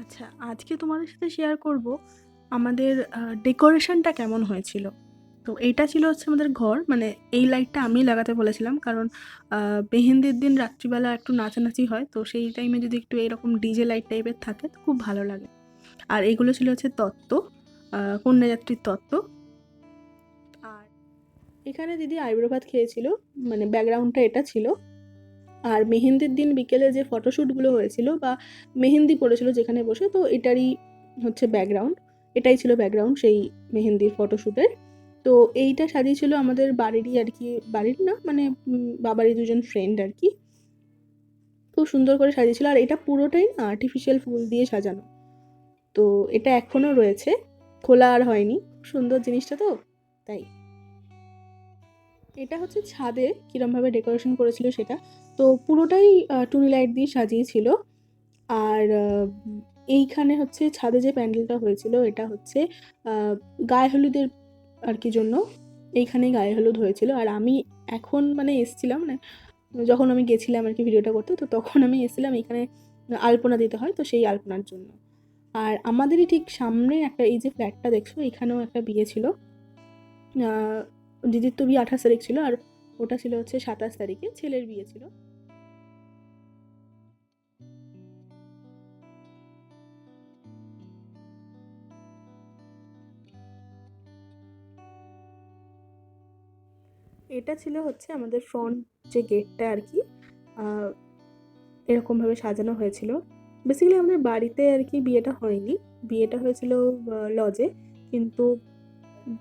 আচ্ছা আজকে তোমাদের সাথে শেয়ার করব আমাদের ডেকোরেশনটা কেমন হয়েছিল। তো এইটা ছিল হচ্ছে আমাদের ঘর মানে এই লাইটটা আমি লাগাতে বলেছিলাম কারণ মেহেন্দির দিন রাত্রিবেলা একটু নাচানাচি হয়, তো সেই টাইমে যদি একটু এরকম ডিজে লাইট টাইপের থাকে, তো খুব ভালো লাগে। আর এগুলো ছিল হচ্ছে তত্ত্ব কন্যাযাত্রীর তত্ত্ব। আর এখানে দিদি আইব্রো ভাত খেয়েছিল মানে ব্যাকগ্রাউন্ডটা এটা ছিল। আর মেহেন্দির দিন বিকেলে যে ফটোশ্যুটগুলো হয়েছিল বা মেহেন্দি পড়েছিল যেখানে বসে, তো এটারই হচ্ছে ব্যাকগ্রাউন্ড এটাই ছিল ব্যাকগ্রাউন্ড সেই মেহেন্দির ফটোশ্যুটের তো এইটা সাজিয়েছিল আমাদের বাড়িরই আর কি, বাড়ির না মানে বাবারই দুজন ফ্রেন্ড আর কি। খুব সুন্দর করে সাজিয়েছিল আর এটা পুরোটাই না আর্টিফিশিয়াল ফুল দিয়ে সাজানো। তো এটা এখনও রয়েছে, খোলা আর হয়নি। সুন্দর জিনিসটা তো, তাই। এটা হচ্ছে ছাদে কীরমভাবে ডেকোরেশন করেছিল সেটা। তো পুরোটাই টুনি লাইট দিয়ে সাজিয়েছিল। আর এইখানে হচ্ছে ছাদে যে প্যান্ডেলটা হয়েছিল, এটা হচ্ছে গায়ে হলুদের আর কি জন্য এইখানেই গায়ে হলুদ হয়েছিল। আর আমি এখন মানে এসছিলাম মানে যখন আমি গেছিলাম আর কি ভিডিওটা করতে, তো তখন আমি এসেছিলাম এখানে আলপনা দিতে হয় তো সেই আলপনার জন্য। আর আমাদেরই ঠিক সামনে একটা, এই যে ফ্ল্যাটটা দেখছ, এখানেও একটা বিয়ে ছিল। দিদির তো বিয়ে আঠাশ তারিখ ছিল আর ওটা ছিল হচ্ছে সাতাশ তারিখে ছেলের বিয়ে ছিল। এটা ছিল হচ্ছে আমাদের ফ্রন্ট যে গেটটা আর কি এরকমভাবে সাজানো হয়েছিল। বেসিক্যালি আমাদের বাড়িতে আর কি বিয়েটা হয়নি। বিয়েটা হয়েছিল লজে কিন্তু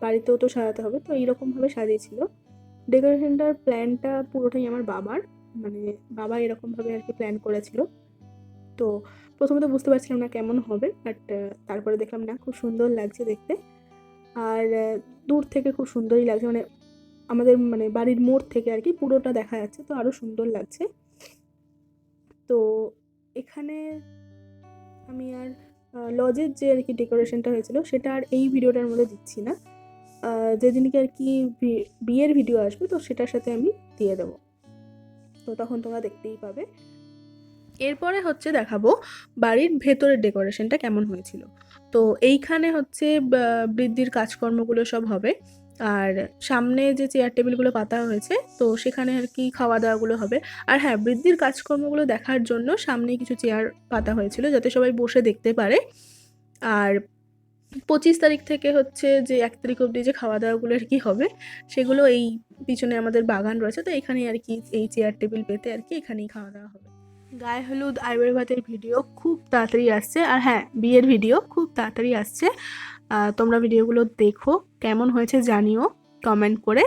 বাড়িতেও তো সাজাতে হবে, তো এইরকমভাবে সাজিয়েছিল। ডেকোরেশনটার প্ল্যানটা পুরোটাই আমার বাবার মানে বাবা এরকমভাবে আর কি প্ল্যান করেছিল। তো প্রথমে তো বুঝতে পারছিলাম না কেমন হবে বাট তারপরে দেখলাম না, খুব সুন্দর লাগছে দেখতে। আর দূর থেকে খুব সুন্দরই লাগছে মানে আমাদের মানে বাড়ির মোড় থেকে আর কি পুরোটা দেখা যাচ্ছে, তো আরও সুন্দর লাগছে। তো এখানে আমি আর লজের যে আর কি ডেকোরেশনটা হয়েছিল, সেটা আর এই ভিডিওটার মধ্যে দিচ্ছি না। যেদিনকে আর কি বিয়ের ভিডিও আসবে, তো সেটার সাথে আমি দিয়ে দেবো। তো তখন তোমরা দেখতেই পাবে। এরপরে হচ্ছে দেখাবো বাড়ির ভেতরের ডেকোরেশনটা কেমন হয়েছিল। তো এইখানে হচ্ছে বৃদ্ধির কাজকর্মগুলো সব হবে। আর সামনে যে চেয়ার টেবিলগুলো পাতা হয়েছে তো সেখানে আর কি খাওয়া দাওয়াগুলো হবে। আর হ্যাঁ বৃদ্ধির কাজকর্মগুলো দেখার জন্য সামনে কিছু চেয়ার পাতা হয়েছিল, যাতে সবাই বসে দেখতে পারে। আর পঁচিশ তারিখ থেকে হচ্ছে যে এক তারিখ অবধি যে খাওয়া দাওয়াগুলো আর কি হবে, সেগুলো এই পিছনে আমাদের বাগান রয়েছে, তো এখানেই আর কি এই চেয়ার টেবিল পেতে আর কি এখানেই খাওয়া দাওয়া হবে। গায়ে হলুদ ভাতের ভিডিও খুব তাড়াতাড়ি আসছে, আর হ্যাঁ বিয়ের ভিডিও খুব তাড়াতাড়ি আসছে। তোমরা ভিডিওগুলো দেখো কেমন হয়েছে জানিও কমেন্ট করে।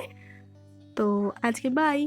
তো আজকে বাই